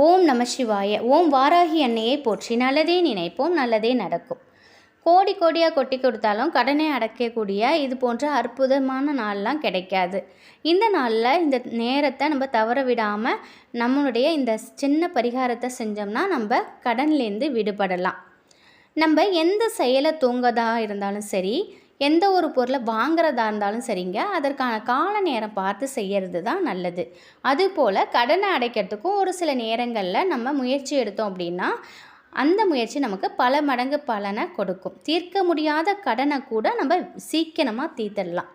ஓம் நம சிவாய. ஓம் வாராகி அன்னையை போற்றி. நல்லதே நினைப்போம் நல்லதே நடக்கும். கோடி கோடியாக கொட்டி கொடுத்தாலும் கடனை அடைக்கக்கூடிய இது போன்ற அற்புதமான நாள்லாம் கிடைக்காது. இந்த நாளில் இந்த நேரத்தை நம்ம தவற விடாமல் நம்மளுடைய இந்த சின்ன பரிகாரத்தை செஞ்சோம்னா நம்ம கடன்லேருந்து விடுபடலாம். நம்ம எந்த செயலை தூங்கதாக இருந்தாலும் சரி எந்த ஒரு பொருளை வாங்குறதா இருந்தாலும் சரிங்க. அதற்கான கால நேரம் பார்த்து செய்கிறது தான் நல்லது. அதுபோல் கடனை அடைக்கிறதுக்கும் ஒரு சில நேரங்களில் நம்ம முயற்சி எடுத்தோம் அப்படின்னா அந்த முயற்சி நமக்கு பல மடங்கு பலனை கொடுக்கும். தீர்க்க முடியாத கடனை கூட நம்ம சீக்கிரமாக தீர்த்திடலாம்.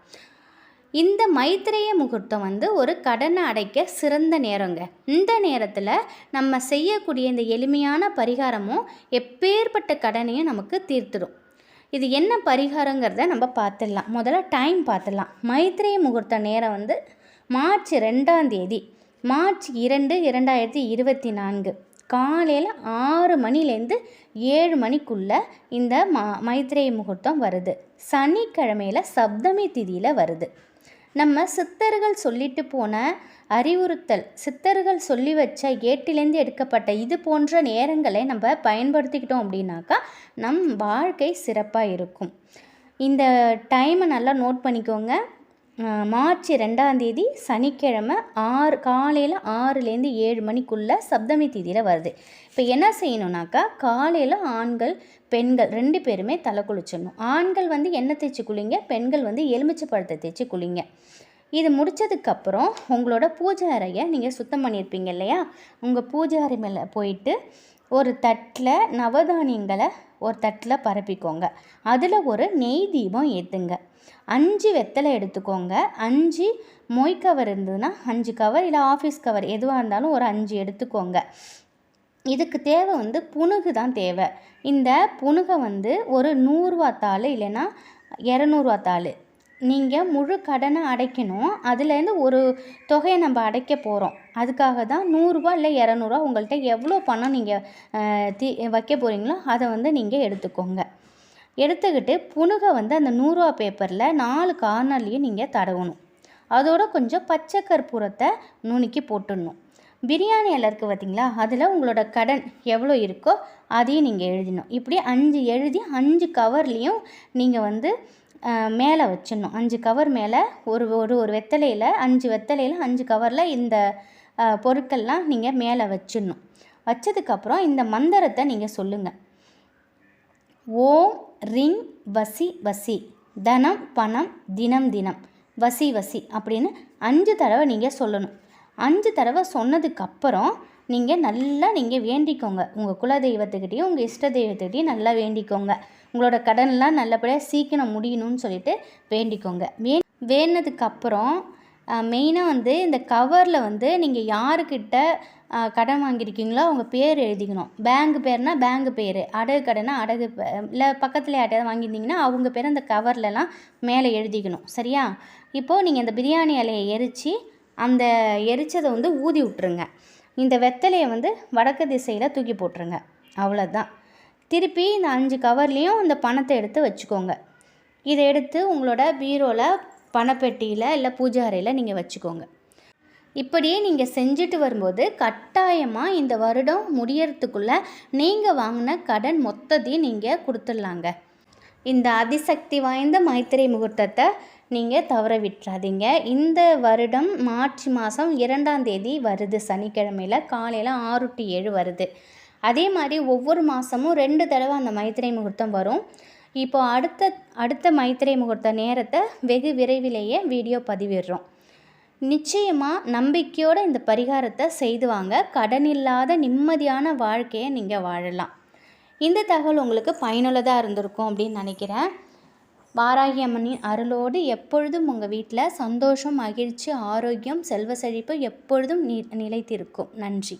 இந்த மைத்திரேய முகூர்த்தம் வந்து ஒரு கடனை அடைக்க சிறந்த நேரங்க. இந்த நேரத்தில் நம்ம செய்யக்கூடிய இந்த எளிமையான பரிகாரமும் எப்பேற்பட்ட கடனையும் நமக்கு தீர்த்துடும். இது என்ன பரிகாரங்கிறத நம்ம பார்த்துடலாம். முதல்ல டைம் பார்த்துடலாம். மைத்திரேய முகூர்த்த நேரம் வந்து மார்ச் ரெண்டாம் தேதி மார்ச் இரண்டு இரண்டாயிரத்தி இருபத்தி நான்கு. காலையில் ஆறு மணிலேருந்து ஏழு மணிக்குள்ளே இந்த மா மைத்ரேய முகூர்த்தம் வருது. சனிக்கிழமையில் சப்தமி திதியில் வருது. நம்ம சித்தர்கள் சொல்லிட்டு போன அறிவுறுத்தல் சித்தர்கள் சொல்லி வச்ச ஏட்டிலேருந்து எடுக்கப்பட்ட இது போன்ற நேரங்களை நம்ம பயன்படுத்திக்கிட்டோம் அப்படின்னாக்கா நம் வாழ்க்கை சிறப்பாக இருக்கும். இந்த டைமை நல்லா நோட் பண்ணிக்கோங்க. மார்ச் ரெண்டாம் தேதி சனிக்கிழமை ஆறு காலையில் ஆறுலேருந்து ஏழு மணிக்குள்ளே சப்தமி தேதியில் வருது. இப்போ என்ன செய்யணுன்னாக்கா காலையில் ஆண்கள் பெண்கள் ரெண்டு பேருமே தலை குளிச்சிடணும். ஆண்கள் வந்து எண்ணெய் தேய்ச்சி குளிங்க பெண்கள் வந்து எலுமிச்சை பழத்தை தேய்ச்சி குளிங்க. இது முடித்ததுக்கப்புறம் உங்களோட பூஜை அறையை நீங்கள் சுத்தம் பண்ணியிருப்பீங்க இல்லையா? உங்கள் பூஜை அறை மேலே போயிட்டு ஒரு தட்டில் நவதானியங்களை ஒரு தட்டில் பரப்பிக்கோங்க. அதில் ஒரு நெய் தீபம் ஏற்றுங்க. அஞ்சு வெத்தலை எடுத்துக்கோங்க. அஞ்சு மொய் கவர் இருந்ததுன்னா அஞ்சு கவர் இல்லை ஆஃபீஸ் கவர் எதுவாக இருந்தாலும் ஒரு அஞ்சு எடுத்துக்கோங்க. இதுக்கு தேவை வந்து புணுகு தான் தேவை. இந்த புணுகை வந்து ஒரு நூறுரூவா தாள் இல்லைன்னா இரநூறுவா தாள். நீங்கள் முழு கடனை அடைக்கணும். அதுலேருந்து ஒரு தொகையை நம்ம அடைக்க போகிறோம் அதுக்காக தான் நூறுரூவா இல்லை இரநூறுவா உங்கள்கிட்ட எவ்வளோ பணம் நீங்கள் தீ வைக்க போகிறீங்களோ அதை வந்து நீங்கள் எடுத்துக்கோங்க. எடுத்துக்கிட்டு புணுகை வந்து அந்த நூறுரூவா பேப்பரில் நாலு கார்னர்லேயும் நீங்கள் தடவணும். அதோட கொஞ்சம் பச்சை கற்பூரத்தை நுணுக்கி போட்டுடணும். பிரியாணி எல்லாம் இருக்குது பார்த்தீங்களா? அதில் உங்களோட கடன் எவ்வளோ இருக்கோ அதையும் நீங்கள் எழுதணும். இப்படி அஞ்சு எழுதி அஞ்சு கவர்லேயும் நீங்கள் வந்து மேலே வச்சிடணும். அஞ்சு கவர் மேலே ஒரு ஒரு ஒரு வெத்தலையில் அஞ்சு வெத்தலையில் அஞ்சு கவரில் இந்த பொருட்கள்லாம் நீங்கள் மேலே வச்சிடணும். வச்சதுக்கப்புறம் இந்த மந்திரத்தை நீங்கள் சொல்லுங்கள் ஓம் ரிங் வசி வசி. தனம் பணம் தினம் தினம். வசி வசி அப்படின்னு அஞ்சு தடவை நீங்கள் சொல்லணும். அஞ்சு தடவை சொன்னதுக்கப்புறம் நீங்கள் நல்லா நீங்கள் வேண்டிக்கோங்க. உங்கள் குல தெய்வத்துக்கிட்டேயும் உங்கள் இஷ்ட தெய்வத்துக்கிட்டேயும் நல்லா வேண்டிக்கோங்க. உங்களோட கடன்லாம் நல்லபடியாக சீக்கிரம் முடியணும்னு சொல்லிட்டு வேண்டிக்கோங்க. வே வேண்டினதுக்கப்புறம் மெயினாக வந்து இந்த கவரில் வந்து நீங்கள் யாருக்கிட்ட கடன் வாங்கியிருக்கீங்களோ அவங்க பேர் எழுதிக்கணும். பேங்க் பேர்னால் பேங்க் பேர். அடகு கடைனா அடகு இல்லை பக்கத்தில் யார்ட்டையாவது வாங்கியிருந்தீங்கன்னா அவங்க பேர் அந்த கவர்லலாம் மேலே எழுதிக்கணும். சரியா? இப்போது நீங்கள் இந்த பிரியாணி இலையை எரித்து அந்த எரிச்சதை வந்து ஊதி விட்ருங்க இந்த வெத்தலையை வந்து வடக்கு திசையில் தூக்கி போட்டுருங்க. அவ்வளோதான் திருப்பி இந்த அஞ்சு கவர்லேயும் இந்த பணத்தை எடுத்து வச்சுக்கோங்க. இதை எடுத்து உங்களோட பீரோவில் பணப்பெட்டியில் இல்லை பூஜை அறையில் நீங்கள் வச்சுக்கோங்க. இப்படியே நீங்கள் செஞ்சுட்டு வரும்போது கட்டாயமாக இந்த வருடம் முடியறதுக்குள்ளே நீங்கள் வாங்கின கடன் மொத்தத்தையும் நீங்கள் கொடுத்துடலாங்க. இந்த அதிசக்தி வாய்ந்த மைத்திரை முகூர்த்தத்தை நீங்கள் தவற விட்டுறாதீங்க. இந்த வருடம் மார்ச் மாதம் இரண்டாம் தேதி வருது. சனிக்கிழமையில் காலையில் ஆறு டு ஏழு வருது. அதே மாதிரி ஒவ்வொரு மாதமும் ரெண்டு தடவை அந்த மைத்திரை முகூர்த்தம் வரும். இப்போ அடுத்த அடுத்த மைத்திரை முகூர்த்த நேரத்தை வெகு விரைவிலேயே வீடியோ பதிவிடுறோம். நிச்சயமாக நம்பிக்கையோடு இந்த பரிகாரத்தை செய்து வாங்க. கடன் இல்லாத நிம்மதியான வாழ்க்கையை நீங்கள் வாழலாம். இந்த தகவல் உங்களுக்கு பயனுள்ளதாக இருந்திருக்கும் அப்படின்னு நினைக்கிறேன். வாராகி அம்மனின் அருளோடு எப்பொழுதும் உங்கள் வீட்டில் சந்தோஷம் மகிழ்ச்சி ஆரோக்கியம் செல்வ செழிப்பு எப்பொழுதும் நி நிலைத்திருக்கும். நன்றி.